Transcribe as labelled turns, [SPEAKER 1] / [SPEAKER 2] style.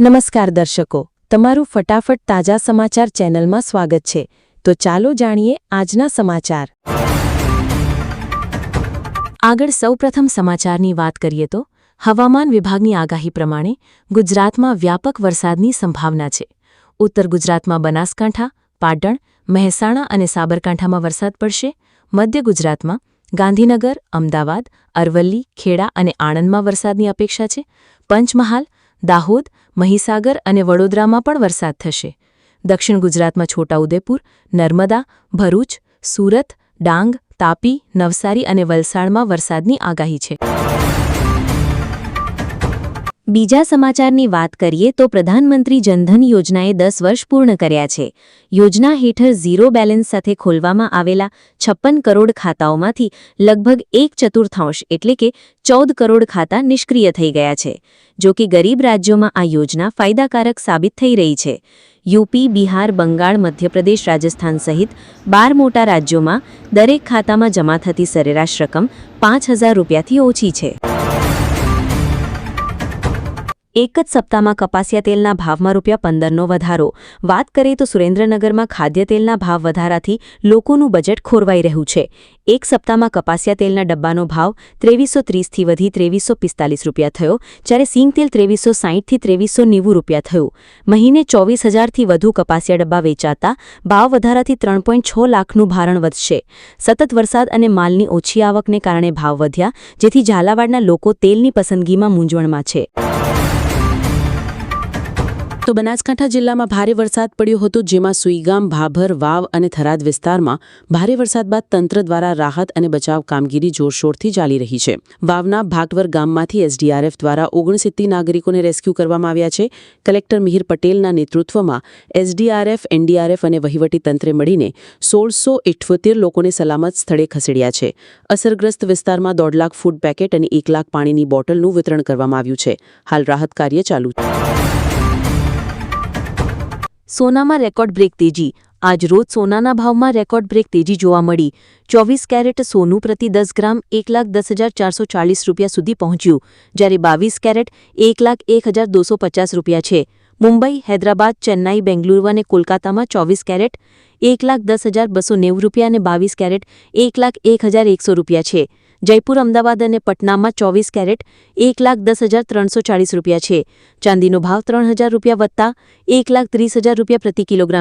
[SPEAKER 1] નમસ્કાર દર્શકો, તમારું ફટાફટ તાજા સમાચાર ચેનલમાં સ્વાગત છે. તો ચાલો જાણીએ આજના સમાચાર. આગળ સૌપ્રથમ સમાચારની વાત કરીએ તો, હવામાન વિભાગની આગાહી પ્રમાણે ગુજરાતમાં વ્યાપક વરસાદની સંભાવના છે. ઉત્તર ગુજરાતમાં બનાસકાંઠા, પાટણ, મહેસાણા અને સાબરકાંઠામાં વરસાદ પડશે. મધ્ય ગુજરાતમાં ગાંધીનગર, અમદાવાદ, અરવલ્લી, ખેડા અને આણંદમાં વરસાદની અપેક્ષા છે. પંચમહાલ દાહોદ, મહીસાગર અને વડોદરામાં પણ વરસાદ થશે. દક્ષિણ ગુજરાતમાં છોટાઉદેપુર, નર્મદા, ભરૂચ, સુરત, ડાંગ, તાપી, નવસારી અને વલસાડમાં વરસાદની આગાહી છે.
[SPEAKER 2] બીજા સમાચારની વાત કરીએ તો પ્રધાનમંત્રી જનધન યોજનાએ દસ વર્ષ પૂર્ણ કર્યા છે. યોજના હેઠળ ઝીરો બેલેન્સ સાથે ખોલવામાં આવેલા છપ્પન કરોડ ખાતાઓમાંથી લગભગ એક ચતુર્થાંશ એટલે કે ચૌદ કરોડ ખાતા નિષ્ક્રિય થઈ ગયા છે. જો કે ગરીબ રાજ્યોમાં આ યોજના ફાયદાકારક સાબિત થઈ રહી છે. યુપી, બિહાર, બંગાળ, મધ્યપ્રદેશ, રાજસ્થાન સહિત બાર મોટા રાજ્યોમાં દરેક ખાતામાં જમા થતી સરેરાશ રકમ પાંચ રૂપિયાથી ઓછી છે. એક જ સપ્તાહમાં કપાસિયા તેલના ભાવમાં રૂપિયા પંદરનો વધારો. વાત કરીએ તો સુરેન્દ્રનગરમાં ખાદ્ય તેલના ભાવ વધારાથી લોકોનું બજેટ ખોરવાઈ રહ્યું છે. એક સપ્તાહમાં કપાસિયા તેલના ડબ્બાનો ભાવ ત્રેવીસો ત્રીસથી વધી ત્રેવીસો પિસ્તાલીસ રૂપિયા થયો, જ્યારે સિંગ તેલ ત્રેવીસો સાહીઠથી ત્રેવીસો નેવું રૂપિયા થયું. મહિને ચોવીસ હજારથી વધુ કપાસિયા ડબ્બા વેચાતા ભાવ વધારાથી ત્રણ છ લાખનું ભારણ વધશે. સતત વરસાદ અને માલની ઓછી આવકને કારણે ભાવ વધ્યા, જેથી ઝાલાવાડના લોકો તેલની પસંદગીમાં મૂંઝવણમાં છે.
[SPEAKER 1] તો બનાસકાંઠા જિલ્લામાં ભારે વરસાદ પડ્યો હતો, જેમાં સુઈગામ, ભાભર, વાવ અને થરાદ વિસ્તારમાં ભારે વરસાદ બાદ તંત્ર દ્વારા રાહત અને બચાવ કામગીરી જોરશોરથી ચાલી રહી છે. વાવના ભાગવર ગામમાંથી એસડીઆરએફ દ્વારા ઓગણસિત્તી નાગરિકોને રેસ્ક્યુ કરવામાં આવ્યા છે. કલેક્ટર મિહિર પટેલના નેતૃત્વમાં એસડીઆરએફ, એનડીઆરએફ અને વહીવટી તંત્રે મળીને સોળસો ઇઠ્યોતેર લોકોને સલામત સ્થળે ખસેડ્યા છે. અસરગ્રસ્ત વિસ્તારમાં દોઢ લાખ ફૂડ પેકેટ અને એક લાખ પાણીની બોટલનું વિતરણ કરવામાં આવ્યું છે. હાલ રાહત કાર્ય ચાલુ છે.
[SPEAKER 2] સોનામાં રેકોર્ડ બ્રેક તેજી. આજ રોજ સોનાના ભાવમાં રેકોર્ડ બ્રેક તેજી જોવા મળી. ચોવીસ કેરેટ સોનું પ્રતિ દસ ગ્રામ એક લાખ દસ હજાર ચારસો ચાલીસ રૂપિયા સુધી પહોંચ્યું, જ્યારે બાવીસ કેરેટ એક લાખ એક હજાર દોસો પચાસ રૂપિયા છે. મુંબઈ, હૈદરાબાદ, ચેન્નાઈ, બેંગલુરુ અને કોલકાતામાં ચોવીસ કેરેટ, એક લાખ દસ હજાર બસો નેવું રૂપિયા અને બાવીસ કેરેટ, એક લાખ એક હજાર એકસો રૂપિયા છે. જયપુર, અમદાવાદ અને પટનામાં ચોવીસ કેરેટ, એક લાખ દસ હજાર ત્રણસો ચાળીસ રૂપિયા છે. ચાંદીનો ભાવ ત્રણ હજાર રૂપિયા વધતા એક લાખ ત્રીસ હજાર રૂપિયા પ્રતિ કિલોગ્રામ